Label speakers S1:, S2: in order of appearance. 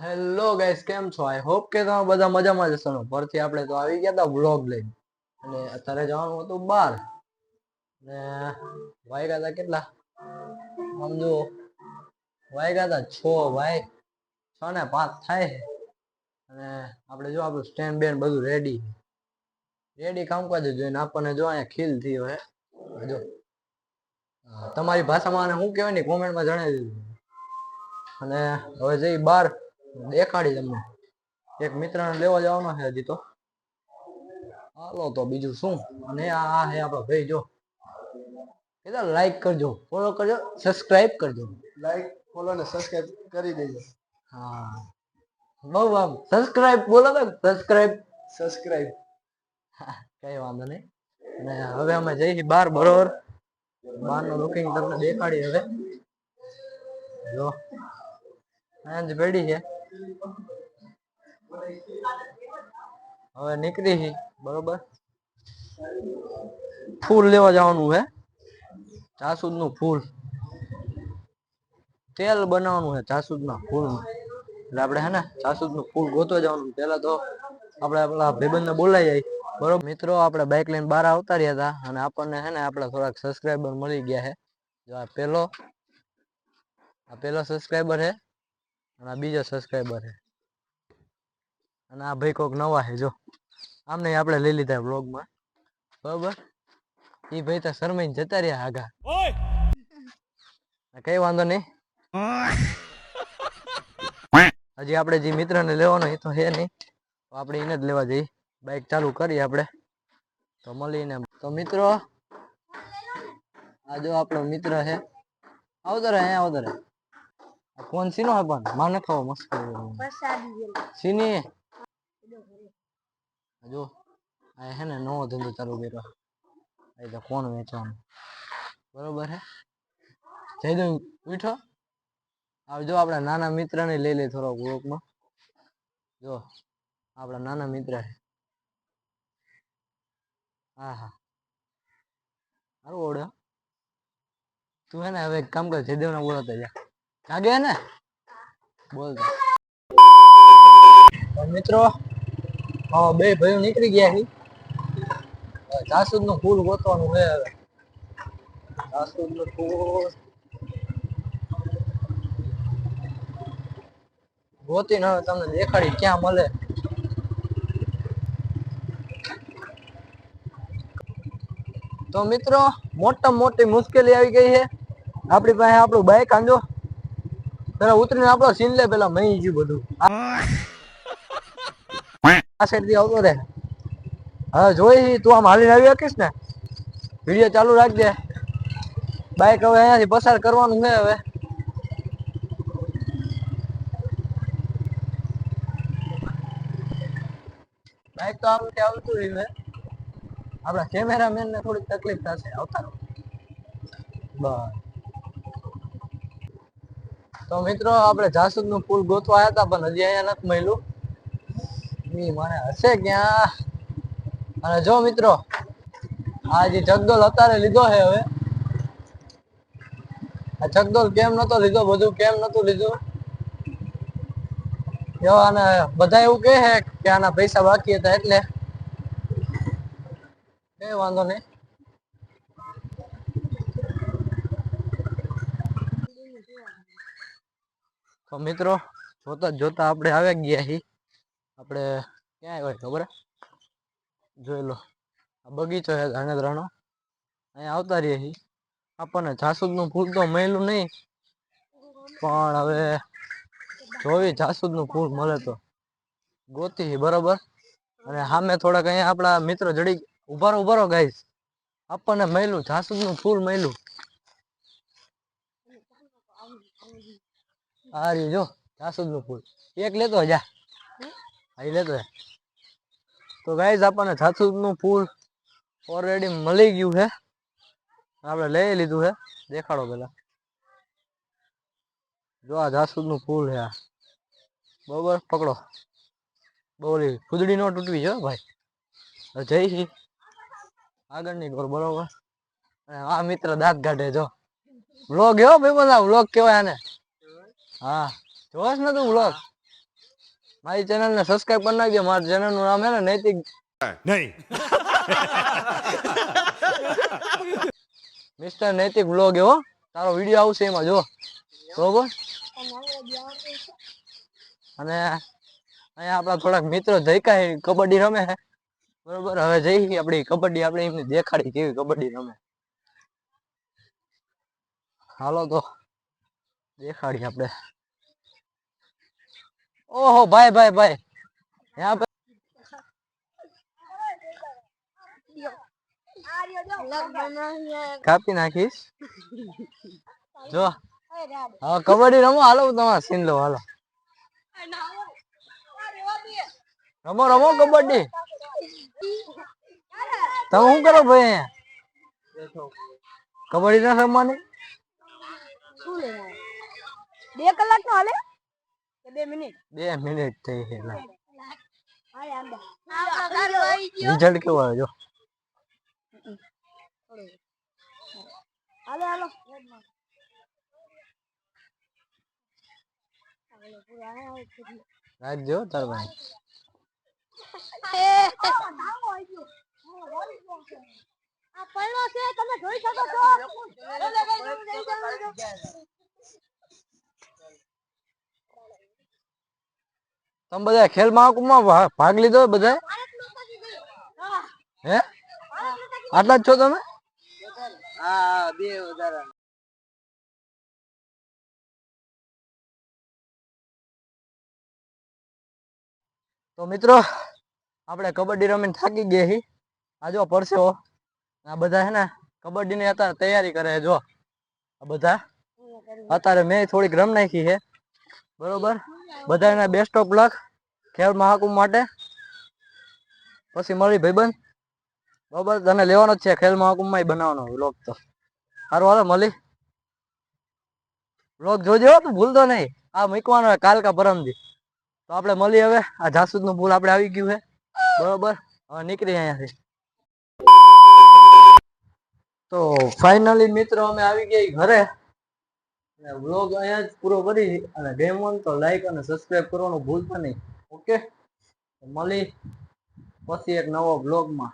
S1: Hello guys કેમ છો? I hope કે તમે બધા મજામાં જ હશો પરથી આપણે તો આવી ગયા હતા વ્લોગ લઈને. અને અત્યારે જવાનું હતું બાર ને વાગ્યા હતા કેટલા? આમ જો વાગ્યા હતા છ, ભાઈ. છ ને પાંચ થાય. અને આપણે જો આપણું સ્ટેન્ડ બેન્ડ બધું રેડી રેડી કામકાજ જોઈને આપણને જો અહીંયા ખીલ થઈ હોય. જો. તમારી ભાષામાં આને શું કહેવાય ને? કોમેન્ટમાં જણાવી દીધું. અને હવે જઈ બાર દેખાડી તમને એક મિત્રને લેવા જવાનો છે હજી તો. હાલો તો બીજું શું? અને આ હે આપણો ભાઈ જો. કીધા લાઈક કરજો ફોલો કરજો સબસ્ક્રાઇબ કરજો.
S2: લાઈક ફોલો ને સબસ્ક્રાઇબ કરી દેજો.
S1: હા. બહુ આમ સબસ્ક્રાઇબ બોલો ને સબસ્ક્રાઇબ
S2: સબસ્ક્રાઇબ
S1: કઈ વાંધો નહીં. અને હવે અમે જઈએ બાર બરોબર. બહારનું લુકિંગ તમને દેખાડી હવે. જો. અહીંયા જ પેઢી છે. હવે નીકળી છે બરોબર? ફૂલ લેવા જવાનું છે જાસૂદનું ફૂલ. તેલ બનાવવાનું છે જાસૂદ ના ફૂલ એટલે આપણે હે ને જાસૂદનું ફૂલ ગોતવા જવાનું. પેલા તો આપણે આપણા ભાઈબંધ ને બોલાઈ જાય બરોબર? મિત્રો, આપણે બાઇક લઈને બહાર આવતા રહ્યા હતા અને આપણને હે ને આપણા થોડાક સબસ્ક્રાઈબર મળી ગયા છે જો આ પેલો આ પેલો સબસ્ક્રાઈબર છે અને આ બીજો સબસ્ક્રાઈબર છે. અને આ ભાઈ કોક નવા છે, જો. આમને આપણે લઈ લીધા વ્લોગમાં બરોબર? એ ભાઈ તો શરમાઈને જતા રહ્યા આગા. કઈ વાંધો નહીં. હજી આપણે જે મિત્રને લેવાનો એ તો છે નહીં. તો આપણે એને જ લેવા જઈએ. બાઇક ચાલુ કરીએ આપણે. તો મળીને તો મિત્રો, આ જો આપણો મિત્ર છે. આવતો રહે, અહીંયા આવતો રે કોણ સીનો હે પણ? માને ખાવો મસ્ત સીની જો આ હે ને નવો ધંધો ચાલુ કર્યો. આ તો કોણ વેચવાનું? બરોબર હે? જઈ દઉં ઉઠો. હવે જો આપણા નાના મિત્રને લઈ લે થોડોક ગ્રુપમાં જો આપણા નાના મિત્ર હા. હા સારું ઓળે તું હે ને હવે એક કામ કર જયદેવને બોલાતા જા. જાગે હે ને? બોલતા તો. મિત્રો હા બે ભાઈઓ નીકળી ગયા છે. જાસૂદનું ફૂલ ગોતવાનું છે હવે. જાસૂદનું ફૂલ ગોતીને હવે તમને દેખાડી ક્યાં મળે. તો મિત્રો મોટા મોટી મુશ્કેલી આવી ગઈ છે. આપણી પાસે આપણું બાઈક આંજો પેલા ઉતરીને આપણો સીન લે પેલા, મહી ગયું બધું. આ સાઈડથી આવતો રે હા જોઈ, તું આમ હાલીને આવી શકીશ ને? વીડિયો ચાલુ રાખજે. બાઈક હવે અહીંયાથી પસાર કરવાનું છે હવે. બાઈક તો આમ ત્યાં આવતું રહ્યું આપણા કેમેરામેન ને થોડીક તકલીફ થશે, આવતા બસ. તો મિત્રો, આપણે જાસૂદનું ફૂલ ગોતવા આવ્યા હતા, પણ હજી અહીંયા નથી મળ્યું. એ મને હશે ક્યાં? અને જો મિત્રો, આ જે જગદોલ અત્યારે લીધો છે હવે. આ જગદોલ કેમ નતો લીધો, બધું કેમ નતું લીધું? જો આને બધા એવું કહે છે કે આના પૈસા બાકી હતા એટલે. કઈ વાંધો નહીં. તો મિત્રો, જોતા જોતા આપણે આવી ગયા છીએ આપણે ક્યાં આવ્યા ખબર? જોઈ લો. આ બગીચો છે ધાનેદ્રાનો અહીંયા આવતા રહીએ છીએ આપણને જાસૂદનું ફૂલ તો મળ્યું નહીં. પણ હવે જોવી જાસૂદનું ફૂલ મળે તો. ગોતી બરોબર? અને સામે થોડાક અહીંયા આપણા મિત્રો જડી ઉભારો ઉભારો ગાઈશ આપણને મળ્યું, જાસૂદનું ફૂલ મળ્યું. આ રહ્યું જો જાસૂદનું ફૂલ. એક લેતો જા. અહીં લેતો જા. તો ગાઈઝ આપણને જાસૂદનું ફૂલ ઓલરેડી મળી ગયું છે. આપણે લઈ લીધું છે. દેખાડો પેલા. જો આ જાસૂદનું ફૂલ છે આ. બરોબર? પકડો. બોલી, ફૂદડી નો તૂટવી છે ભાઈ. જયસી આગળની ગોર બરોબર? અને આ મિત્ર દાંત કાઢે જો. વ્લોગ એવો ભાઈ બધા વ્લોગ કેવાય આને. હા. જોશ ને તું વ્લોગ મારી ચેનલ ને સબસ્ક્રાઇબ કરી નાખજો. મારા ચેનલનું નામ હે ને નૈતિક
S3: નહીં.
S1: મિસ્ટર નૈતિક બ્લોગ એવો તારો વીડિયો આવશે એમાં જો. બરોબર? અને અહીંયા આપણા થોડાક મિત્રો જઈકા કબડ્ડી રમે છે બરોબર? હવે જઈ આપણી કબડ્ડી આપણે એમને દેખાડી કેવી કબડ્ડી રમે. હાલો તો. દેખાડી આપણે. ઓહો ભાઈ ભાઈ ભાઈ यहाँ पे કાપી નાખીશ જો હા કબડ્ડી રમો હાલો હું તમારે સીન લો હાલો રમો રમો કબડ્ડી તમે શું કરો ભાઈ અહીંયા કબડ્ડી ના રમવાની
S4: બે કલાક નો હાલે કે બે મિનિટ
S1: બે મિનિટ થઈ છે રિઝલ્ટ કેવો આવે જો
S4: હાલો
S1: રાખજો તાર ભાઈ
S4: આ છે તમે જોઈ શકો છો
S1: તમે બધા ખેલ મહાકુંભમાં ભાગ લીધો બધા હે? આટલા જ છો તમે?
S2: હા બે વધારે
S1: તો મિત્રો આપણે કબડ્ડી રમીને થાકી ગયા હી. આ જો પરસેવો આ બધા હે ને કબડ્ડીની અત્યારે તૈયારી કરે જો. આ બધા. અત્યારે મેં થોડીક રમ નાખી છે. બરોબર? બધાને best of luck Khel Mahakumbh માટે. પછી મળી ભાઈબંધ. બરોબર, તને લેવાનો જ છે ખેલ મહાકુંભમાં બનાવવાનો વ્લોગ તો. સારું, હાલો, મળી. વ્લોગ જોજો તું ભૂલતો નહીં. આ મૂકવાનો હોય કાલ કા તો આપણે મળી હવે. આ જાસૂદનું પુલ આપણે આવી ગયું છે. બરોબર, હવે નીકળી અહીંયાથી. તો ફાઇનલી મિત્રો, અમે આવી ગયા ઘરે. વ્લોગ અહીંયા જ પૂરો કરી અને ગેમ તો લાઈક અને સબસ્ક્રાઇબ કરવાનું ભૂલતા નહીં. ઓકે મળી પછી એક નવો બ્લોગમાં